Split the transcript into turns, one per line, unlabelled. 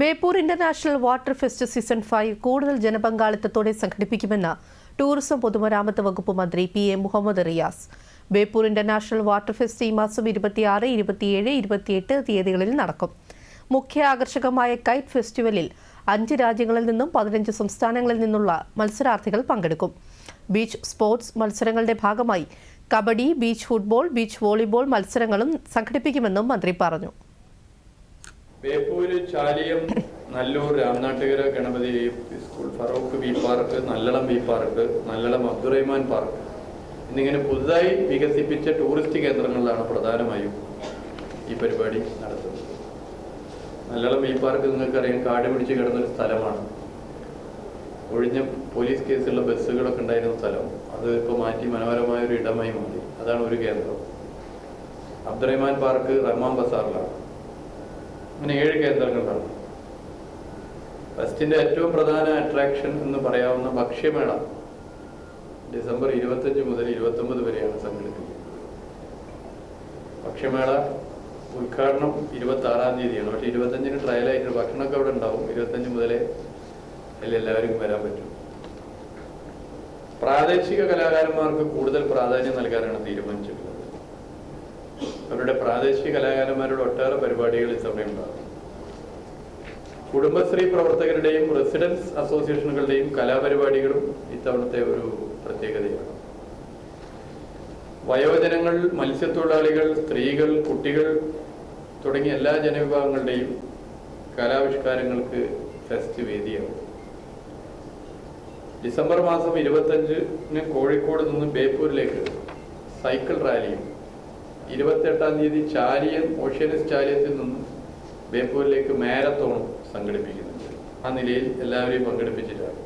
Beypore international water fest season five കൂടുതൽ ജനപങ്കാളിത്തത്തോടെ സംഘടിപ്പിക്കുമെന്ന് ടൂറിസം പൊതുമരാമത്ത് വകുപ്പ് മന്ത്രി P A Muhammad Riyas. Beypore international water fest ഈ മാസം ഇരുപത്തിയാറ് ഇരുപത്തിയേഴ് ഇരുപത്തിയെട്ട് തീയതികളിൽ നടക്കും. മുഖ്യ ആകർഷകമായ കൈറ്റ് ഫെസ്റ്റിവലിൽ അഞ്ച് രാജ്യങ്ങളിൽ നിന്നും പതിനഞ്ച് സംസ്ഥാനങ്ങളിൽ നിന്നുള്ള മത്സരാർത്ഥികൾ പങ്കെടുക്കും. ബീച്ച് സ്പോർട്സ് മത്സരങ്ങളുടെ ഭാഗമായി kabaddi beach football beach volleyball മത്സരങ്ങളും സംഘടിപ്പിക്കുമെന്നും മന്ത്രി പറഞ്ഞു.
Beypore Chaliyam Nallur Ramanattukara Ganapathi school Farook B park Nallalam B park Nallalam Abdurahman park. എന്നിങ്ങനെ പുതുതായി വികസിപ്പിച്ച ടൂറിസ്റ്റ് കേന്ദ്രങ്ങളിലാണ് പ്രധാനമായും ഈ പരിപാടി നടത്തുന്നത്. നല്ലളം ബി പാർക്ക് നിങ്ങൾക്കറിയാം കാട് പിടിച്ച് കിടന്നൊരു സ്ഥലമാണ്. ഒഴിഞ്ഞ പോലീസ് കേസുള്ള ബസ്സുകളൊക്കെ ഉണ്ടായിരുന്ന സ്ഥലം. അത് ഇപ്പോൾ മാറ്റി മനോഹരമായ ഒരു ഇടമായി മാറി. അതാണ് ഒരു കേന്ദ്രം. അബ്ദുറഹ്മാൻ പാർക്ക് റഹ്മാൻ ബസാറിലാണ്. അങ്ങനെ ഏഴ് കേന്ദ്രങ്ങളാണ് ഫസ്റ്റിന്റെ ഏറ്റവും പ്രധാന അട്രാക്ഷൻ എന്ന് പറയാവുന്ന ഭക്ഷ്യമേള ഡിസംബർ ഇരുപത്തഞ്ച് മുതൽ ഇരുപത്തൊമ്പത് വരെയാണ് സംഘടിപ്പിക്കുന്നത്. ഭക്ഷ്യമേള ഉദ്ഘാടനം ഇരുപത്തി ആറാം തീയതിയാണ്. പക്ഷേ ഇരുപത്തഞ്ചിന് ട്രയലായിട്ട് ഭക്ഷണമൊക്കെ അവിടെ ഉണ്ടാവും. ഇരുപത്തഞ്ച് മുതലേ എല്ലാവരും വരാൻ പറ്റും. പ്രാദേശിക കലാകാരന്മാർക്ക് കൂടുതൽ പ്രാധാന്യം നൽകാനാണ് തീരുമാനിച്ചിട്ടുള്ളത്. അവരുടെ പ്രാദേശിക കലാകാരന്മാരുടെ ഒട്ടേറെ പരിപാടികൾ ഇത്തവണ ഉണ്ടാകും. കുടുംബശ്രീ പ്രവർത്തകരുടെയും റെസിഡൻസ് അസോസിയേഷനുകളുടെയും കലാപരിപാടികളും ഇത്തവണത്തെ ഒരു പ്രത്യേകതയാണ്. വയോജനങ്ങൾ മത്സ്യത്തൊഴിലാളികൾ സ്ത്രീകൾ കുട്ടികൾ തുടങ്ങിയ എല്ലാ ജനവിഭാഗങ്ങളുടെയും കലാവിഷ്കാരങ്ങൾക്ക് ഫെസ്റ്റ് വേദിയാണ്. ഡിസംബർ മാസം ഇരുപത്തഞ്ചിന് കോഴിക്കോട് നിന്ന് ബേപ്പൂരിലേക്ക് സൈക്കിൾ റാലിയും ഇരുപത്തെട്ടാം തീയതി ചാലിയൻ ഓഷ്യനസ് ചാലിയത്തിൽ നിന്നും ബേപ്പൂരിലേക്ക് മാരത്തോൺ സംഘടിപ്പിക്കുന്നുണ്ട്. ആ നിലയിൽ എല്ലാവരെയും പങ്കെടുപ്പിച്ചിട്ടാണ്